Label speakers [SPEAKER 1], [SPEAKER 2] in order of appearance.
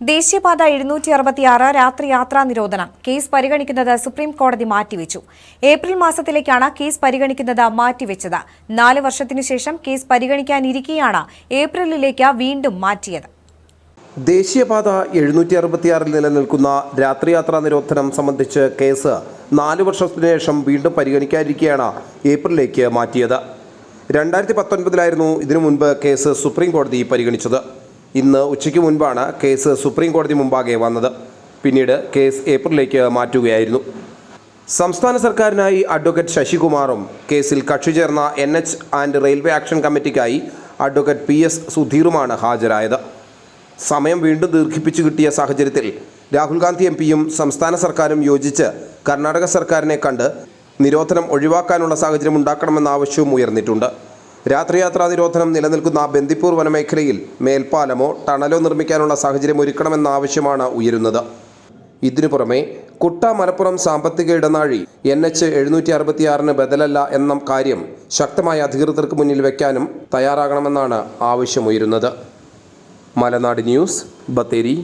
[SPEAKER 1] ദേശീയപാത എഴുന്നൂറ്റി അറുപത്തിയാറ് രാത്രി യാത്രാ നിരോധനം. കേസ് പരിഗണിക്കുന്നത് സുപ്രീം കോടതി മാറ്റിവെച്ചു. ഏപ്രിൽ മാസത്തിലേക്കാണ് കേസ് പരിഗണിക്കുന്നത് മാറ്റിവെച്ചത്. നാല് വർഷത്തിനു ശേഷം കേസ് പരിഗണിക്കാനിരിക്കെയാണ് ഏപ്രിലിലേക്ക് വീണ്ടും മാറ്റിയത്.
[SPEAKER 2] ദേശീയപാത എഴുന്നൂറ്റി അറുപത്തിയാറിൽ നിലനിൽക്കുന്ന രാത്രിയാത്രാ നിരോധനം സംബന്ധിച്ച് കേസ് നാല് വർഷത്തിനു ശേഷം വീണ്ടും പരിഗണിക്കാനിരിക്കെയാണ് ഏപ്രിലേക്ക് മാറ്റിയത്. രണ്ടായിരത്തി പത്തൊൻപതിലായിരുന്നു ഇതിനു മുൻപ് കേസ് സുപ്രീം കോടതി പരിഗണിച്ചത്. ഇന്ന് ഉച്ചയ്ക്ക് മുൻപാണ് കേസ് സുപ്രീം കോടതി മുമ്പാകെ വന്നത്. പിന്നീട് കേസ് ഏപ്രിലേക്ക് മാറ്റുകയായിരുന്നു. സംസ്ഥാന സർക്കാരിനായി അഡ്വക്കേറ്റ് ശശികുമാറും കേസിൽ കക്ഷി ചേർന്ന N H and railway action കമ്മിറ്റിക്കായി advocate P S സുധീറുമാണ് ഹാജരായത്. സമയം വീണ്ടും ദീർഘിപ്പിച്ചു കിട്ടിയ സാഹചര്യത്തിൽ രാഹുൽ ഗാന്ധി എം പിയും സംസ്ഥാന സർക്കാരും യോജിച്ച് കർണാടക സർക്കാരിനെ കണ്ട് നിരോധനം ഒഴിവാക്കാനുള്ള സാഹചര്യം ഉണ്ടാക്കണമെന്ന ആവശ്യവും ഉയർന്നിട്ടുണ്ട്. രാത്രിയാത്രാ നിരോധനം നിലനിൽക്കുന്ന ബന്ദിപ്പൂർ വനമേഖലയിൽ മേൽപ്പാലമോ ടണലോ നിർമ്മിക്കാനുള്ള സാഹചര്യം ഒരുക്കണമെന്ന ആവശ്യമാണ് ഉയരുന്നത്. ഇതിനു പുറമെ കുട്ട മലപ്പുറം സാമ്പത്തിക ഇടനാഴി എൻ എച്ച് എഴുന്നൂറ്റി അറുപത്തിയാറിന് ബദലല്ല എന്ന കാര്യം ശക്തമായ അധികൃതർക്ക് മുന്നിൽ വയ്ക്കാനും തയ്യാറാകണമെന്നാണ് ആവശ്യമുയരുന്നത് മലനാട് ന്യൂസ് ബത്തേരി.